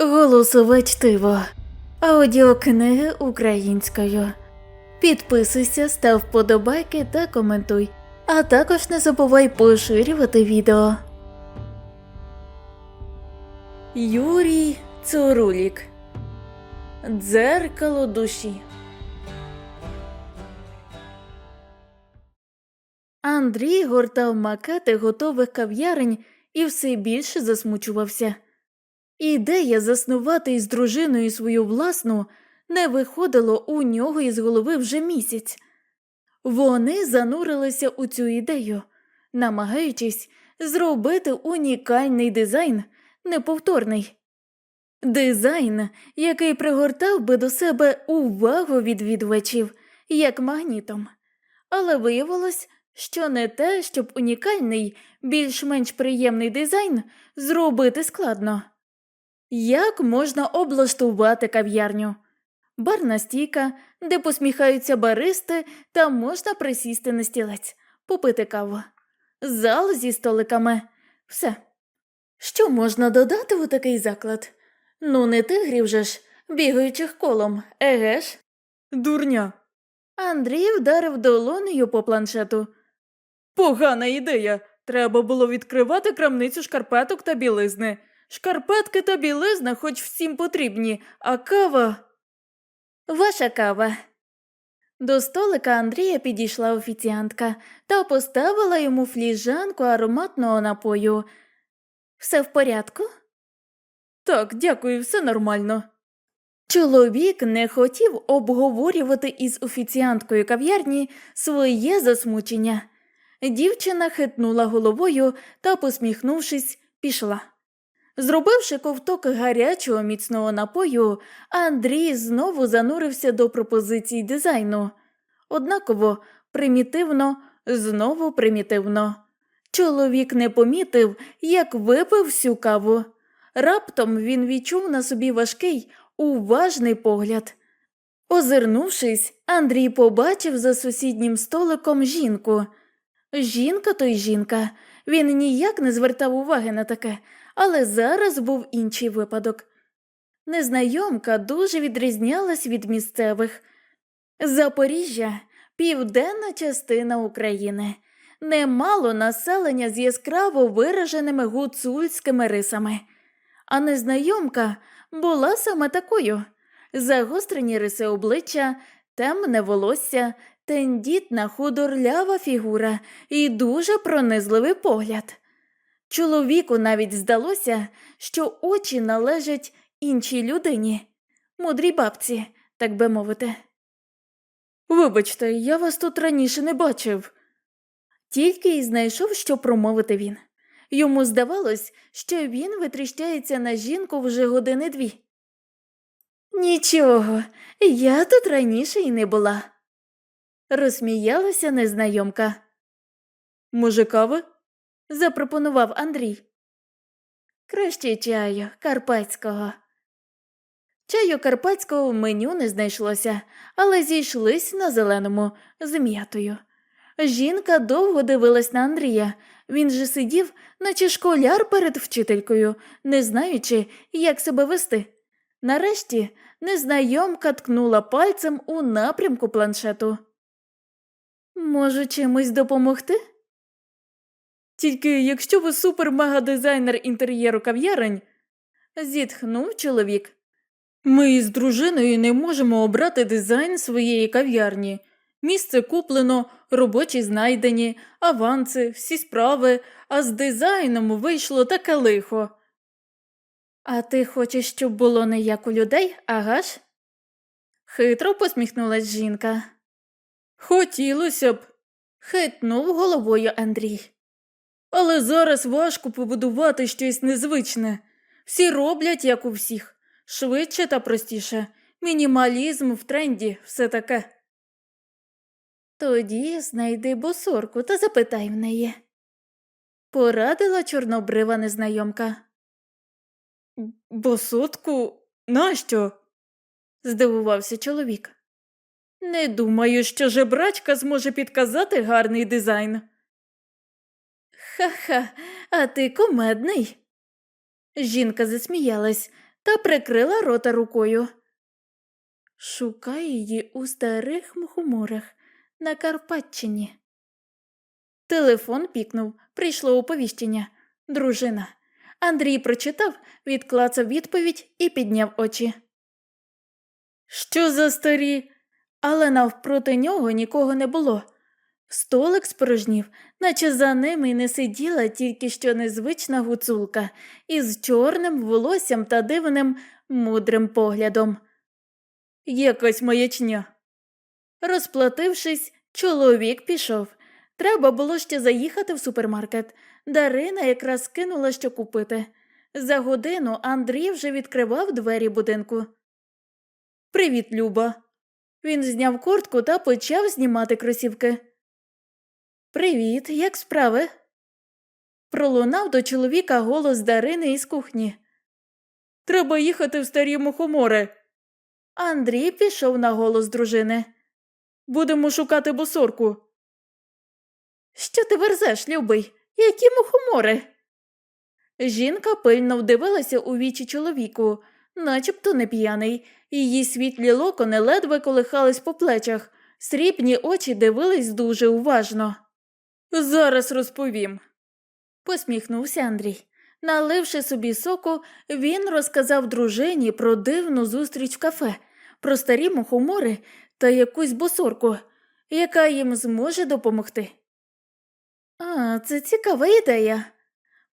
Голосове чтиво. Аудіокниги українською. Підписуйся, став вподобайки та коментуй. А також не забувай поширювати відео. Юрій Цурулік. Дзеркало душі. Андрій гортав макети готових кав'ярень і все більше засмучувався. Ідея заснувати із дружиною свою власну не виходило у нього із голови вже місяць. Вони занурилися у цю ідею, намагаючись зробити унікальний дизайн, неповторний. Дизайн, який пригортав би до себе увагу відвідувачів, як магнітом. Але виявилось, що не те, щоб унікальний, більш-менш приємний дизайн зробити складно. Як можна облаштувати кав'ярню? Барна стійка, де посміхаються баристи, та можна присісти на стілець, попити каву. Зал зі столиками. Все. Що можна додати у такий заклад? Ну, не тигрів же ж, бігаючих колом, еге ж? Дурня. Андрій вдарив долонею по планшету. Погана ідея. Треба було відкривати крамницю шкарпеток та білизни. Шкарпетки та білизна хоч всім потрібні, а кава. Ваша кава. До столика Андрія підійшла офіціантка та поставила йому фліжанку ароматного напою. Все в порядку? Так, дякую, все нормально. Чоловік не хотів обговорювати із офіціанткою кав'ярні своє засмучення. Дівчина хитнула головою та, посміхнувшись, пішла. Зробивши ковток гарячого міцного напою, Андрій знову занурився до пропозицій дизайну. Однаково, примітивно, знову примітивно. Чоловік не помітив, як випив всю каву. Раптом він відчув на собі важкий, уважний погляд. Озирнувшись, Андрій побачив за сусіднім столиком жінку. Жінка то й жінка. Він ніяк не звертав уваги на таке, але зараз був інший випадок. Незнайомка дуже відрізнялась від місцевих. Запоріжжя південна частина України, немало населення з яскраво вираженими гуцульськими рисами. А незнайомка була саме такою загострені риси обличчя, темне волосся, тендітна худорлява фігура і дуже пронизливий погляд. Чоловіку навіть здалося, що очі належать іншій людині, мудрій бабці, так би мовити. Вибачте, я вас тут раніше не бачив. Тільки й знайшов, що промовити він. Йому здавалось, що він витріщається на жінку вже години дві. Нічого, я тут раніше й не була. Розсміялася незнайомка. Може, кави? Запропонував Андрій. Краще чаю карпатського. Чаю карпатського в меню не знайшлося, але зійшлись на зеленому з м'ятою. Жінка довго дивилась на Андрія. Він же сидів, наче школяр перед вчителькою, не знаючи, як себе вести. Нарешті незнайомка ткнула пальцем у напрямку планшету. Можу чимось допомогти? Тільки якщо ви супер-мега-дизайнер інтер'єру кав'ярень, зітхнув чоловік. Ми із дружиною не можемо обрати дизайн своєї кав'ярні. Місце куплено, робочі знайдені, аванси, всі справи, а з дизайном вийшло таке лихо. А ти хочеш, щоб було не як у людей, ага ж? Хитро посміхнулась жінка. Хотілося б, хитнув головою Андрій. Але зараз важко побудувати щось незвичне. Всі роблять, як у всіх, швидше та простіше. Мінімалізм в тренді, все таке. Тоді знайди босорку та запитай в неї. Порадила чорнобрива незнайомка. Босотку? Нащо? здивувався чоловік. Не думаю, що жебрачка зможе підказати гарний дизайн. Ха-ха, а ти комедний. Жінка засміялась та прикрила рота рукою. Шукаю її у старих мухоморах на Карпатчині. Телефон пікнув, прийшло оповіщення. Дружина. Андрій прочитав, відклацав відповідь і підняв очі. Що за старі? Але навпроти нього нікого не було. Столик спорожнів, наче за ними й не сиділа тільки що незвична гуцулка із чорним волоссям та дивним мудрим поглядом. Якась маячня. Розплатившись, чоловік пішов. Треба було ще заїхати в супермаркет. Дарина якраз кинула, що купити. За годину Андрій вже відкривав двері будинку. Привіт, Люба. Він зняв куртку та почав знімати кросівки. Привіт, як справи? Пролунав до чоловіка голос Дарини із кухні. Треба їхати в старі мухомори. Андрій пішов на голос дружини. Будемо шукати босорку. Що ти верзеш, любий? Які мухомори? Жінка пильно вдивилася у вічі чоловіку, начебто не п'яний. Її світлі локони ледве колихались по плечах, срібні очі дивились дуже уважно. Зараз розповім. посміхнувся Андрій. Наливши собі соку, він розказав дружині про дивну зустріч в кафе, про старі мухомори та якусь босорку, яка їм зможе допомогти. А, це цікава ідея,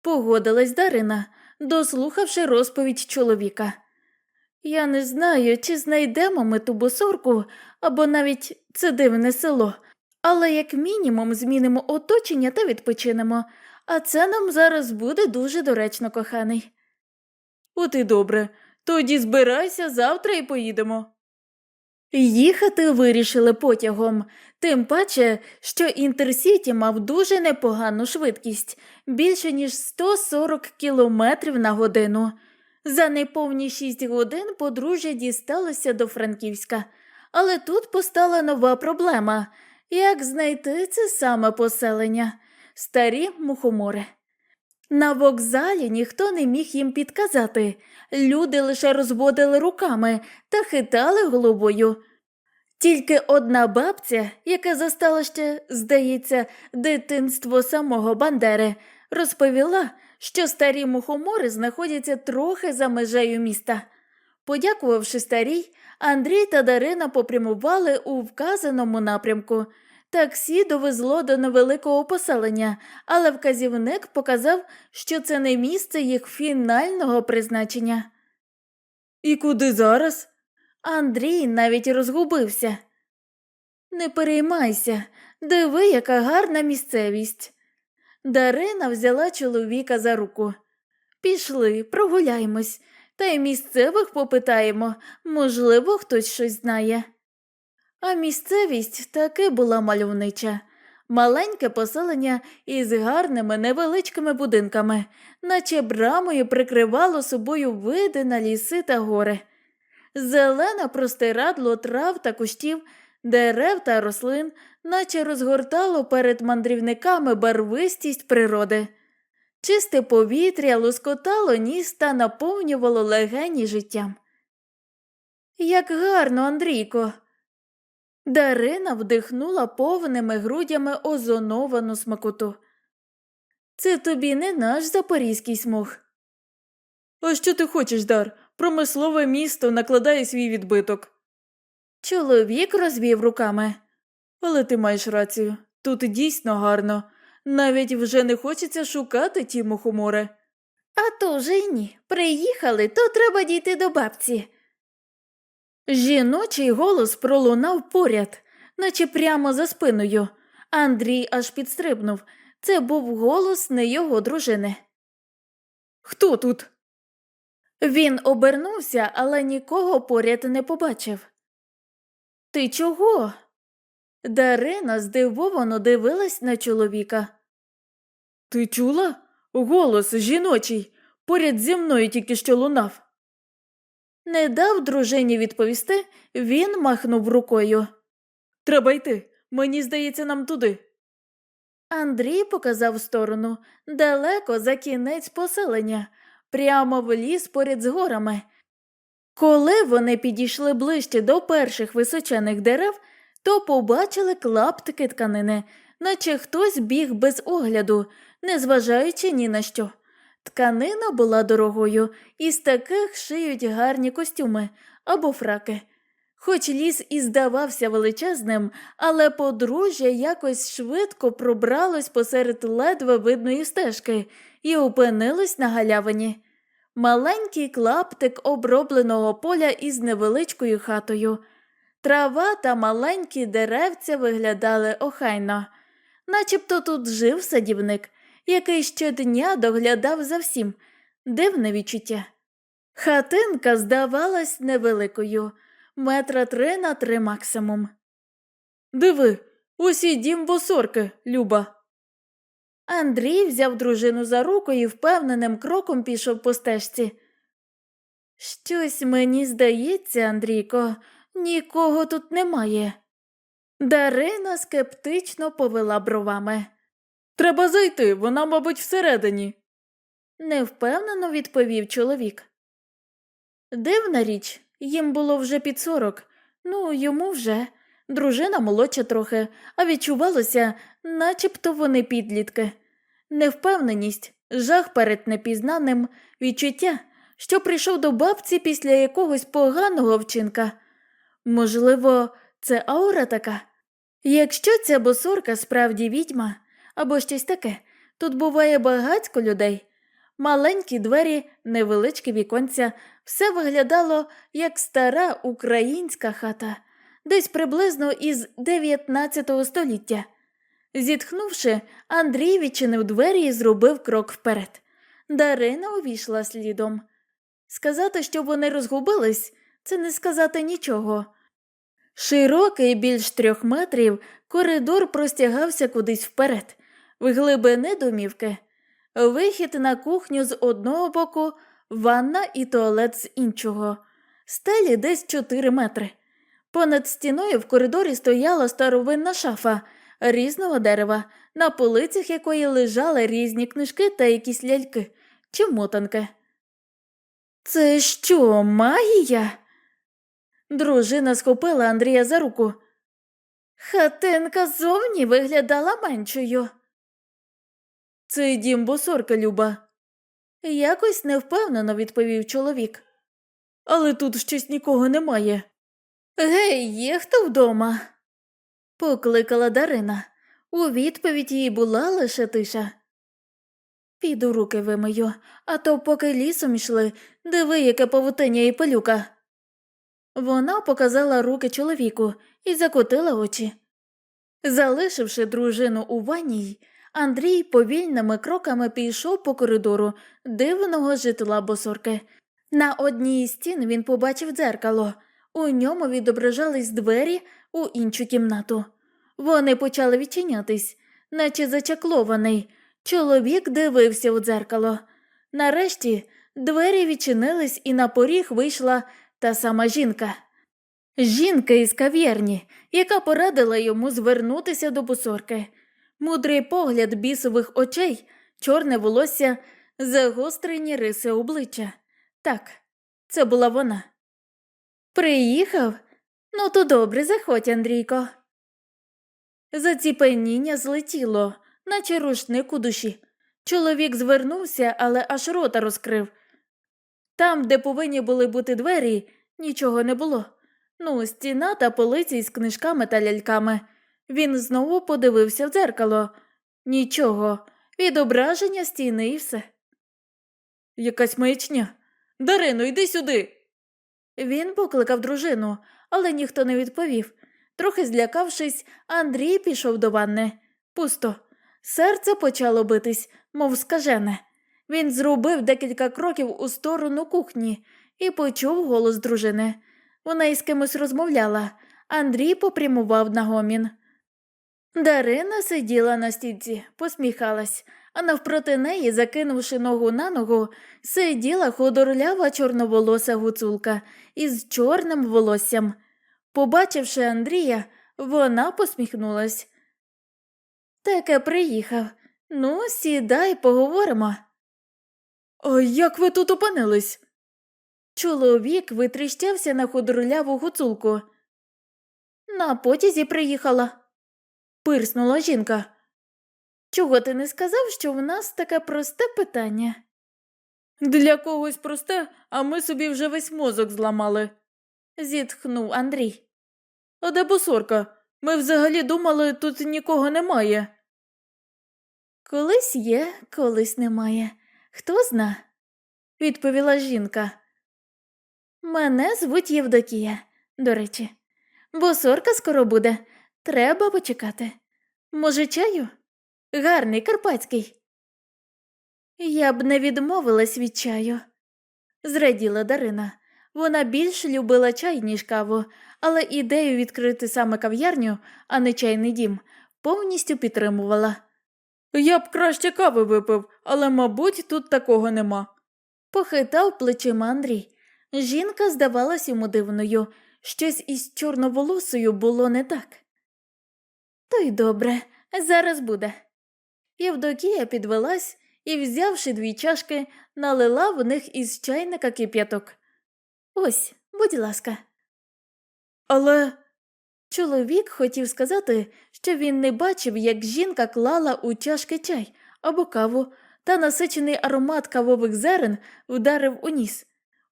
погодилась Дарина, дослухавши розповідь чоловіка. Я не знаю, чи знайдемо ми ту босорку, або навіть це дивне село, але як мінімум змінимо оточення та відпочинемо, а це нам зараз буде дуже доречно, коханий. От і добре, тоді збирайся завтра і поїдемо. Їхати вирішили потягом, тим паче, що Інтерсіті мав дуже непогану швидкість більше ніж 140 кілометрів на годину. За неповні шість годин подружжя дісталося до Франківська, але тут постала нова проблема як знайти це саме поселення старі мухомори. На вокзалі ніхто не міг їм підказати, люди лише розводили руками та хитали головою. Тільки одна бабця, яка застала ще, здається, дитинство самого Бандери, розповіла, що старі мухомори знаходяться трохи за межею міста. Подякувавши старій, Андрій та Дарина попрямували у вказаному напрямку. Таксі довезло до невеликого поселення, але вказівник показав, що це не місце їх фінального призначення. І куди зараз? Андрій навіть розгубився. Не переймайся, диви, яка гарна місцевість. Дарина взяла чоловіка за руку. Пішли, прогуляємось, та й місцевих попитаємо, можливо, хтось щось знає. А місцевість таки була мальовнича. Маленьке поселення із гарними невеличкими будинками, наче брамою прикривало собою види на ліси та гори. Зелене простирадло трав та кущів, дерев та рослин, наче розгортало перед мандрівниками барвистість природи. Чисте повітря лускотало ніс та наповнювало легені життям. Як гарно, Андрійко. Дарина вдихнула повними грудями озоновану смакоту. Це тобі не наш запорізький смуг. А що ти хочеш, Дар? Промислове місто накладає свій відбиток. Чоловік розвів руками. Але ти маєш рацію. Тут дійсно гарно. Навіть вже не хочеться шукати ті мухомори. А то вже й ні. Приїхали, то треба дійти до бабці. Жіночий голос пролунав поряд, наче прямо за спиною. Андрій аж підстрибнув. Це був голос не його дружини. Хто тут? Він обернувся, але нікого поряд не побачив. Ти чого? Дарина здивовано дивилась на чоловіка. Ти чула? Голос жіночий, поряд зі мною тільки що лунав. Не дав дружині відповісти, він махнув рукою. Треба йти. Мені здається, нам туди. Андрій показав сторону далеко за кінець поселення, прямо в ліс поряд з горами. Коли вони підійшли ближче до перших височених дерев, то побачили клаптики тканини, наче хтось біг без огляду, незважаючи ні на що. Тканина була дорогою, і з таких шиють гарні костюми або фраки. Хоч ліс і здавався величезним, але подружжя якось швидко пробралось посеред ледве видної стежки і опинилось на галявині. Маленький клаптик обробленого поля із невеличкою хатою. Трава та маленькі деревця виглядали охайно, начебто тут жив садівник, який щодня доглядав за всім. Дивне відчуття. Хатинка здавалась невеликою, метра три на три максимум. Диви, ось і дім босорки, Люба. Андрій взяв дружину за руку і впевненим кроком пішов по стежці. Щось мені здається, Андрійко, нікого тут немає. Дарина скептично повела бровами. Треба зайти, вона, мабуть, всередині. Невпевнено відповів чоловік. Дивна річ, їм було вже під сорок, ну йому вже. Дружина молодша трохи, а відчувалося, начебто вони підлітки. Невпевненість, жах перед непізнаним, відчуття, що прийшов до бабці після якогось поганого вчинка. Можливо, це аура така? Якщо ця босорка справді відьма або щось таке, тут буває багатько людей. Маленькі двері, невеличкі віконця, все виглядало як стара українська хата, десь приблизно із 19 століття. Зітхнувши, Андрій відчинив двері і зробив крок вперед. Дарина увійшла слідом. Сказати, що вони розгубились, це не сказати нічого. Широкий, більш трьох метрів, коридор простягався кудись вперед, в глибини домівки. Вихід на кухню з одного боку, ванна і туалет з іншого. Стелі десь чотири метри. Понад стіною в коридорі стояла старовинна шафа різного дерева, на полицях якої лежали різні книжки та якісь ляльки чи мотанки. Це що, магія? Дружина схопила Андрія за руку. Хатинка зовні виглядала меншою. Це дім босорка, Люба. Якось невпевнено відповів чоловік. Але тут щось нікого немає. Гей, є хто вдома? покликала Дарина. У відповідь їй була лише тиша. Піду руки вимию, а то поки лісом йшли, диви, яке павутиння і пилюка. Вона показала руки чоловіку і закотила очі. Залишивши дружину у ванній, Андрій повільними кроками пішов по коридору дивного житла босорки. На одній із стін він побачив дзеркало, у ньому відображались двері у іншу кімнату. Вони почали відчинятись, наче зачаклований. Чоловік дивився у дзеркало. Нарешті двері відчинились, і на поріг вийшла та сама жінка. Жінка із кав'ярні, яка порадила йому звернутися до бусорки. Мудрий погляд бісових очей, чорне волосся, загострені риси обличчя. Так, це була вона. Приїхав? Ну, то добре, заходь, Андрійко. Заціпеніння злетіло, наче рушник у душі. Чоловік звернувся, але аж рота розкрив. Там, де повинні були бути двері, нічого не було. Ну, стіна та полиці з книжками та ляльками. Він знову подивився в дзеркало. Нічого, відображення стіни і все. Якась маячня. Дарино, йди сюди. Він покликав дружину, але ніхто не відповів. Трохи злякавшись, Андрій пішов до ванни. Пусто. Серце почало битись, мов скажене. Він зробив декілька кроків у сторону кухні і почув голос дружини. Вона із кимось розмовляла. Андрій попрямував на гомін. Дарина сиділа на стільці, посміхалась, а навпроти неї, закинувши ногу на ногу, сиділа худорлява чорноволоса гуцулка із чорним волоссям. Побачивши Андрія, вона посміхнулась. Таке приїхав. Ну, сідай, поговоримо. А як ви тут опинились? Чоловік витріщався на худорляву гуцулку. На потязі приїхала. Пирснула жінка. Чого ти не сказав, що в нас таке просте питання? Для когось просте, а ми собі вже весь мозок зламали, зітхнув Андрій. А де босорка? Ми взагалі думали, тут нікого немає. Колись є, колись немає. Хто зна? відповіла жінка. Мене звуть Євдокія, до речі. Босорка скоро буде. Треба почекати. Може, чаю? Гарний карпатський. Я б не відмовилась від чаю, зраділа Дарина. Вона більш любила чай, ніж каву, але ідею відкрити саме кав'ярню, а не чайний дім, повністю підтримувала. Я б краще кави випив, але, мабуть, тут такого нема. Похитав плечима Андрій. Жінка здавалась йому дивною, щось із чорноволосою було не так. То й добре, зараз буде. Євдокія підвелась і, взявши дві чашки, налила в них із чайника кип'яток. Ось, будь ласка. Але чоловік хотів сказати, що він не бачив, як жінка клала у чашки чай або каву, та насичений аромат кавових зерен вдарив у ніс.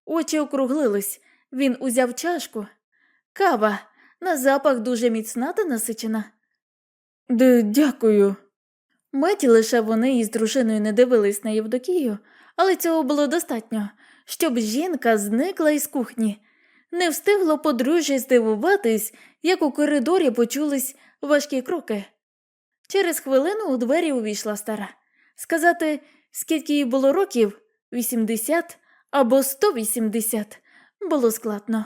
Очі округлились. Він узяв чашку. Кава на запах дуже міцна та насичена. Д дякую. Мить лише вони із дружиною не дивились на Євдокію, але цього було достатньо, щоб жінка зникла із кухні. Не встигло подружжя здивуватись, як у коридорі почулись важкі кроки. Через хвилину у двері увійшла стара. Сказати, скільки їй було років 80 або 180, було складно.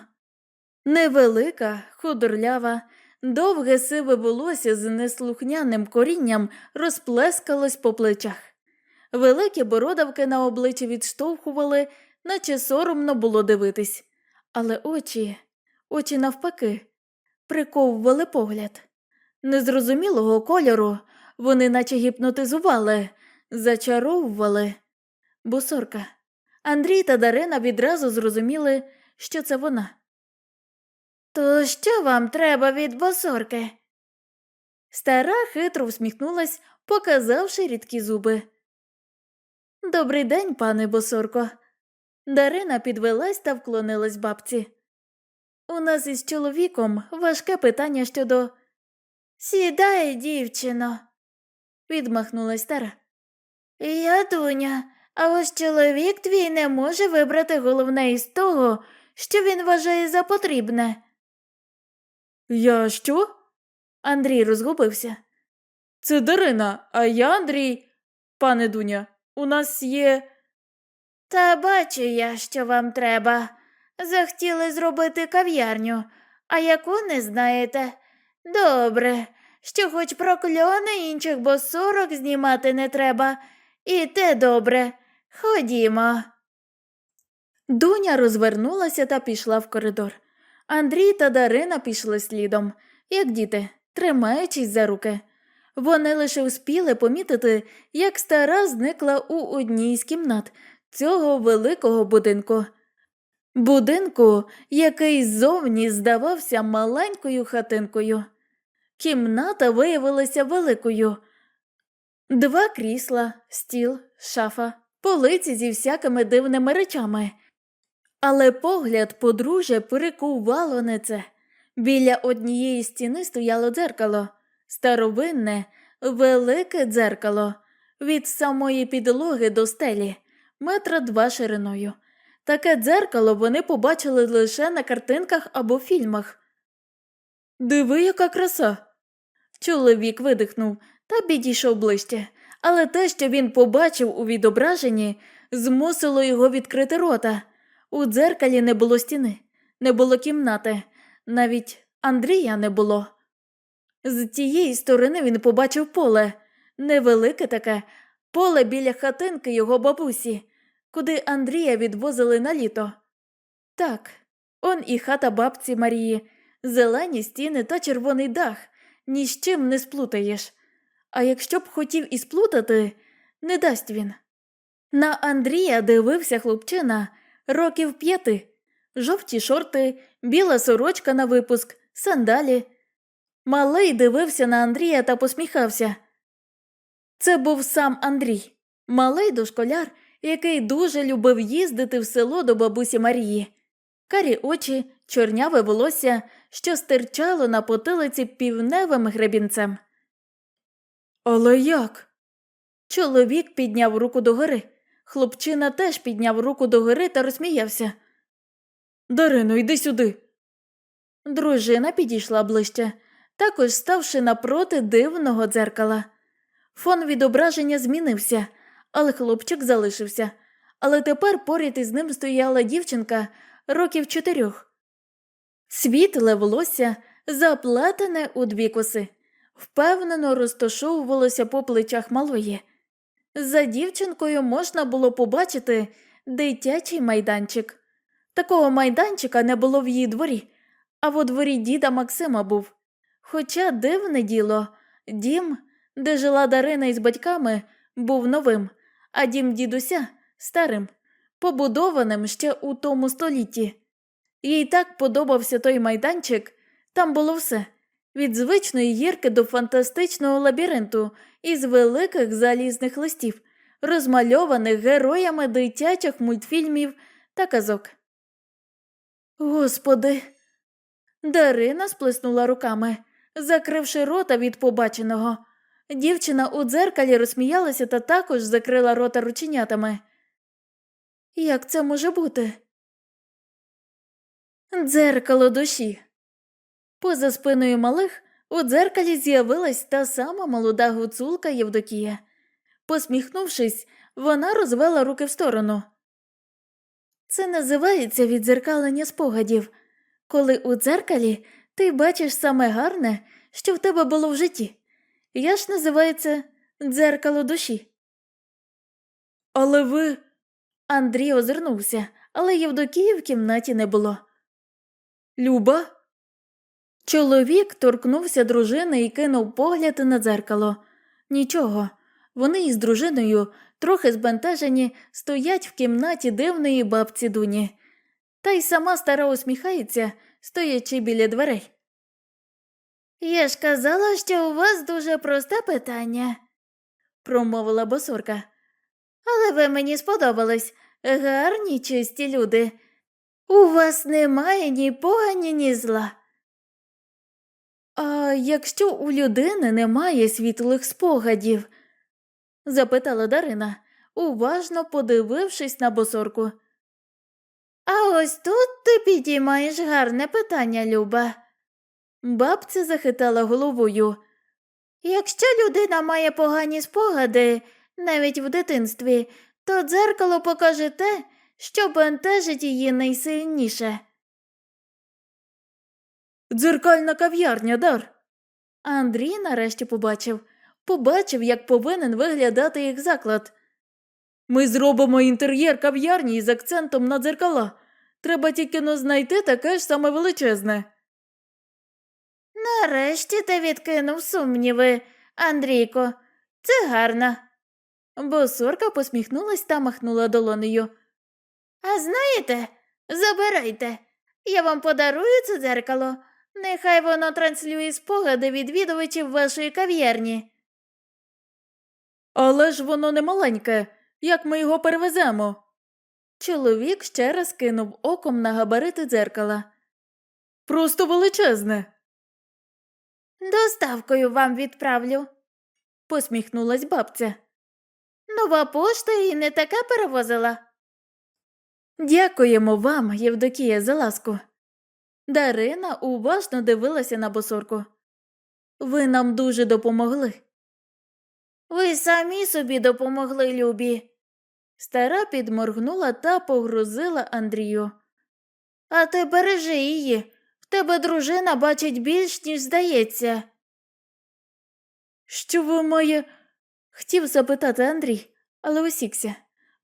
Невелика, худорлява, довге сиве волосся з неслухняним корінням розплескалось по плечах. Великі бородавки на обличчі відштовхували, наче соромно було дивитись, але очі, очі навпаки, приковували погляд. Незрозумілого кольору вони наче гіпнотизували, зачаровували. Бусорка. Андрій та Дарина відразу зрозуміли, що це вона. То що вам треба від босорки? Стара хитро всміхнулась, показавши рідкі зуби. Добрий день, пане босорко. Дарина підвелась та вклонилась бабці. У нас із чоловіком важке питання щодо. Сідай, дівчино, відмахнулась стара. Я дуня, а ось чоловік твій не може вибрати головне із того, що він вважає за потрібне. Я що? Андрій розгубився. Це Дарина, а я Андрій. Пане Дуня, у нас є. Та бачу я, що вам треба. Захотіли зробити кав'ярню, а яку не знаєте. Добре, що хоч про кльони інших босорок знімати не треба. І те добре. Ходімо. Дуня розвернулася та пішла в коридор. Андрій та Дарина пішли слідом, як діти, тримаючись за руки. Вони лише успіли помітити, як стара зникла у одній з кімнат цього великого будинку. Будинку, який ззовні здавався маленькою хатинкою. Кімната виявилася великою. Два крісла, стіл, шафа, полиці зі всякими дивними речами. Але погляд подружжя перекувало не це. Біля однієї стіни стояло дзеркало, старовинне, велике дзеркало, від самої підлоги до стелі, метра два шириною. Таке дзеркало вони побачили лише на картинках або фільмах. Диви, яка краса. Чоловік видихнув та підійшов ближче, але те, що він побачив у відображенні, змусило його відкрити рота. У дзеркалі не було стіни, не було кімнати, навіть Андрія не було. З тієї сторони він побачив поле, невелике таке, поле біля хатинки його бабусі, куди Андрія відвозили на літо. Так, он і хата бабці Марії, зелені стіни та червоний дах, ні з чим не сплутаєш. А якщо б хотів і сплутати, не дасть він. На Андрія дивився хлопчина, років п'яти, жовті шорти, біла сорочка на випуск, сандалі. Малий дивився на Андрія та посміхався. Це був сам Андрій, малий дошколяр, який дуже любив їздити в село до бабусі Марії. Карі очі, чорняве волосся, що стирчало на потилиці півневим гребінцем. Але як? Чоловік підняв руку догори. Хлопчина теж підняв руку догори та розсміявся. Дарино, йди сюди. Дружина підійшла ближче, також ставши напроти дивного дзеркала. Фон відображення змінився, але хлопчик залишився. Але тепер поряд із ним стояла дівчинка років чотирьох. Світле волосся, заплетене у дві коси, впевнено розташовувалося по плечах малої. За дівчинкою можна було побачити дитячий майданчик. Такого майданчика не було в її дворі, а во дворі діда Максима був. Хоча дивне діло, дім, де жила Дарина із батьками, був новим, а дім дідуся старим, побудованим ще у тому столітті. Їй так подобався той майданчик, там було все від звичної гірки до фантастичного лабіринту із великих залізних листів, розмальованих героями дитячих мультфільмів та казок. Господи. Дарина сплеснула руками, закривши рота від побаченого. Дівчина у дзеркалі розсміялася та також закрила рота рученятами. Як це може бути? Дзеркало душі. Поза спиною малих у дзеркалі з'явилась та сама молода гуцулка Євдокія. Посміхнувшись, вона розвела руки в сторону. Це називається віддзеркалення спогадів, коли у дзеркалі ти бачиш саме гарне, що в тебе було в житті. Я ж називається дзеркало душі. Але ви. Андрій озирнувся, але Євдокії в кімнаті не було. Люба. Чоловік торкнувся дружини і кинув погляд на дзеркало. Нічого. Вони із дружиною, трохи збентежені, стоять в кімнаті дивної бабці Дуні. Та й сама стара усміхається, стоячи біля дверей. Я ж казала, що у вас дуже просте питання, промовила босурка. Але ви мені сподобались гарні чисті люди. У вас немає ні погані, ні зла. А якщо у людини немає світлих спогадів? запитала Дарина, уважно подивившись на босорку. А ось тут ти підіймаєш гарне питання, Люба. Бабця захитала головою. Якщо людина має погані спогади, навіть в дитинстві, то дзеркало покаже те, що бентежить її найсильніше. Дзеркальна кав'ярня, дар. Андрій нарешті побачив, побачив, як повинен виглядати їх заклад. Ми зробимо інтер'єр кав'ярні із акцентом на дзеркала. Треба тільки но знайти таке ж саме величезне. Нарешті ти відкинув сумніви, Андрійко. Це гарно. Босорка посміхнулась та махнула долонею. А знаєте, забирайте. Я вам подарую це дзеркало. Нехай воно транслює спогади відвідувачів вашої кав'ярні. Але ж воно не маленьке. Як ми його перевеземо? Чоловік ще раз кинув оком на габарити дзеркала. Просто величезне. Доставкою вам відправлю, посміхнулась бабця. Нова пошта і не таке перевозила. Дякуємо вам, Євдокія, за ласку. Дарина уважно дивилася на босорку. Ви нам дуже допомогли. Ви самі собі допомогли, Любі. Стара підморгнула та погрузила Андрію. А ти бережи її. Тебе дружина бачить більш, ніж здається. Що ви моє? хотів запитати Андрій, але осікся.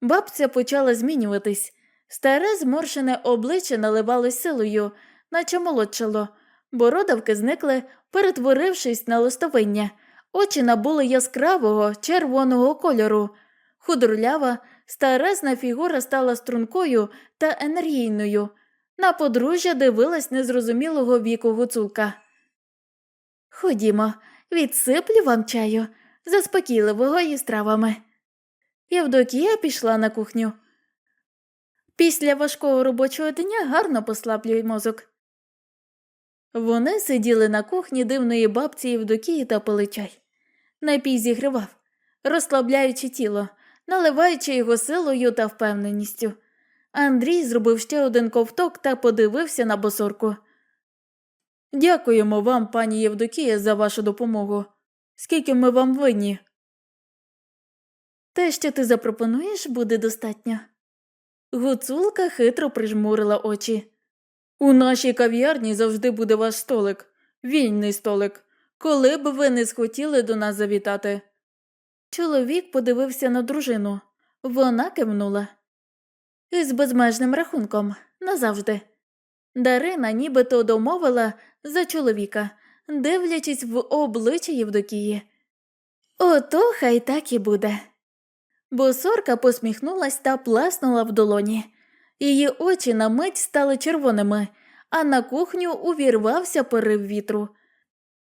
Бабця почала змінюватись. Старе зморшене обличчя наливалось силою, наче молодшало. Бородавки зникли, перетворившись на листовиння. Очі набули яскравого червоного кольору. Худорлява, Старезна фігура стала стрункою та енергійною. На подружжя дивилась незрозумілого віку гуцулка. Ходімо, відсиплю вам чаю, заспокійливого із травами. Євдокія пішла на кухню. Після важкого робочого дня гарно послаблює мозок. Вони сиділи на кухні дивної бабці Євдокії та пили чай. Напій зігрівав, розслабляючи тіло, наливаючи його силою та впевненістю. Андрій зробив ще один ковток та подивився на босорку. Дякуємо вам, пані Євдокія, за вашу допомогу. Скільки ми вам винні? Те, що ти запропонуєш, буде достатньо. Гуцулка хитро прижмурила очі. У нашій кав'ярні завжди буде ваш столик, вільний столик, коли б ви не схотіли до нас завітати. Чоловік подивився на дружину. Вона кивнула. Із безмежним рахунком назавжди. Дарина нібито домовила за чоловіка, дивлячись в обличчя Євдокії. Ото хай так і буде. Босорка посміхнулась та плеснула в долоні. Її очі на мить стали червоними, а на кухню увірвався порив вітру.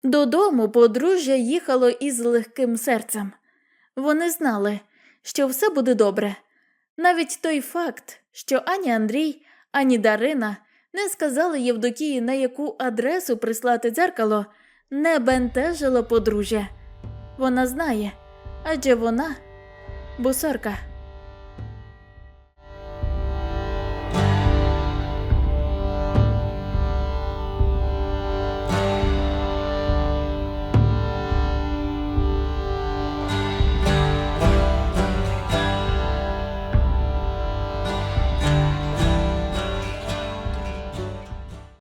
Додому подружжя їхало із легким серцем. Вони знали, що все буде добре. Навіть той факт, що ані Андрій, ані Дарина не сказали Євдокії, на яку адресу прислати дзеркало, не бентежило подружжя. Вона знає, адже вона босорка.